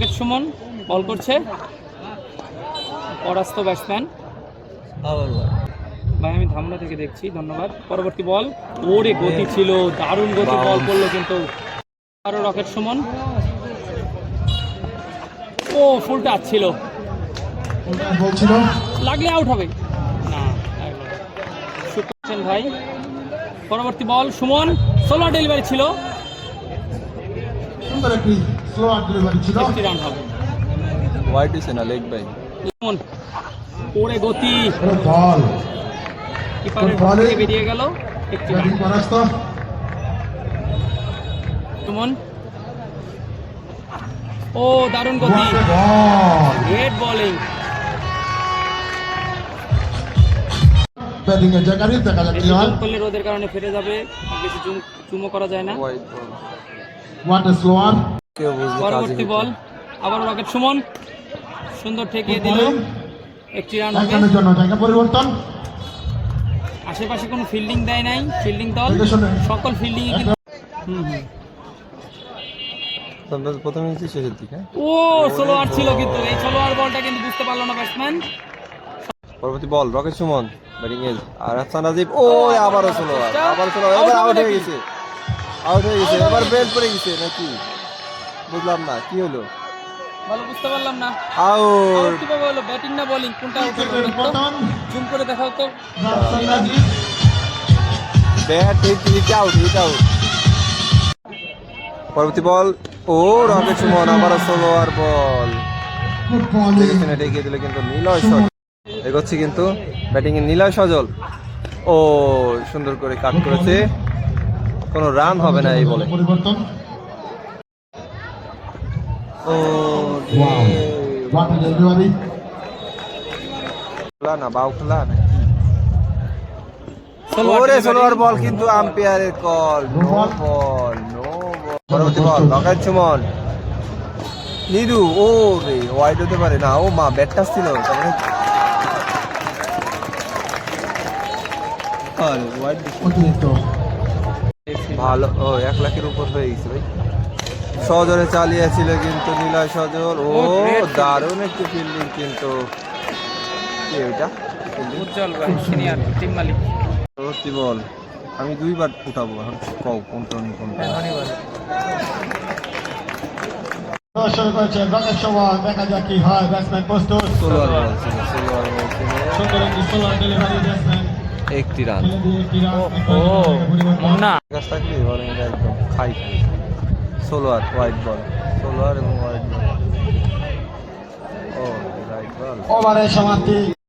Rocket Suman বল করছে। পরাস্ত batsman ভাই আমি ধামরা থেকে দেখছি ধন্যবাদ। পরবর্তী বল। ওরে গতি ছিল দারুণ গতি বল করল কিন্তু। আরও রকেট সুমন। ও ফুল টাচ ছিল। বলছিল? লাগলে আউট হবে। না ভাই। পরবর্তী বল সুমন। ষোলো ডেলিভারি ছিল। সুন্দর একটি স্লো আট ডেলিভারি ছিল। একটি রান হবে। হোয়াইট হয়েছে না লেগ বাই ওরে গতি। বল কিপারের বলে- বেরিয়ে গেল। একটি পরাস্ত। সুমন। ও দারুণ গতি। বল ব্যাটিং এর জায়গায় দেখা করলে রোদের কারণে ফেটে যাবে। বেশি জুম জুমও করা যায় না। হোয়াট স্লোয়ার পরবর্তী বল আবার রকেট সুমন। সুন্দর ঠেকিয়ে দিল। একটি রান পরিবর্তন। আশেপাশে কোনো ফিল্ডিং দেয় নাই ফিল্ডিং দল। সকল ফিল্ডিং কিন্তু হুম হুম। প্রথমে শেষের দিকে। ও ষোলো আর ছিল কিন্তু। এই বলটা কিন্তু বুঝতে পারল না ব্যাটসম্যান পরবর্তী ball rocket Suman. Batting edge আর হাসান রাজীব ও আবারও ষোলো আবার আউট হয়ে গেছে। আউট হয়ে গেছে এবার বেল পড়ে গেছে নাকি? বুঝলাম না কি হলো? ভালো বুঝতে পারলাম না। আউট কীভাবে হলো? ব্যাটিং না বোলিং কোনটা আউট হলো জুম করে দেখাও তো। Bat hit hit out hit out পরবর্তী বল ও রকেট সুমন আবারও ষোলো আর বল দেখেছেন এটা এগিয়ে দিল কিন্তু নিলয় সজল। এগোচ্ছে কিন্তু ব্যাটিং এ নিলয় সজল। ও সুন্দর করে কাট করেছে। কোনো রান হবে না এই বলে। না বাউ খোলা না ওরে বল কিন্তু আম্পায়ারের call no ball no ball পরবর্তী বল রকেট সুমন নিদু ও রে ওয়াইড হতে পারে না। ও মা ব্যাট টাচ ছিল তারপরে আরে ওয়াইড ভালো ও এক লাখের উপর হয়ে গেছে ভাই। সজরে চালিয়েছিল কিন্তু নীলয় সজল। ও দারুণ একটি ফিল্ডিং কিন্তু। কি ওইটা উজ্জ্বল ভাই সিনিয়র টিম মালিক। পরবর্তী বল আমি দুইবার উঠাবো এখন। কও কোনটা কোনটা? করেছে সবার দেখা যাক কি হয় ব্যাটসম্যান প্রস্তুত। ষোলোয়ার বল ছিল বল ছিল। সুন্দর একটি সোলার ডেলিভারি ব্যাটসম্যান একটি রান। ও না। কাছ থাকলে বলেন এটা একদম খাই খাই। আর হোয়াইট বল ষোলোয়ার এবং হোয়াইট বল ও রাইট বল ওভারের সমাপ্তি।